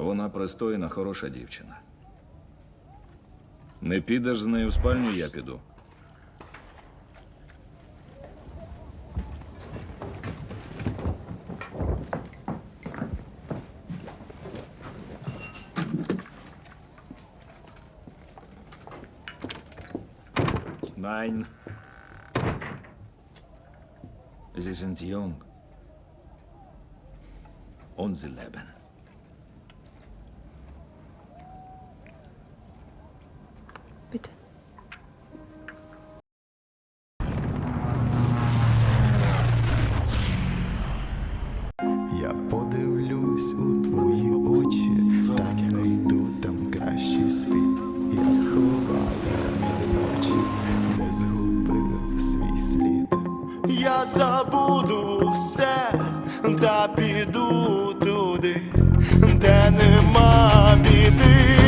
Вона пристойна, хороша дівчина. Не підеш з нею в спальню, я піду. Nein. Sie sind jung. Und sie leben. я сховаюсь від ночі, не згубив свій слід. Я забуду все та піду туди, де нема біди.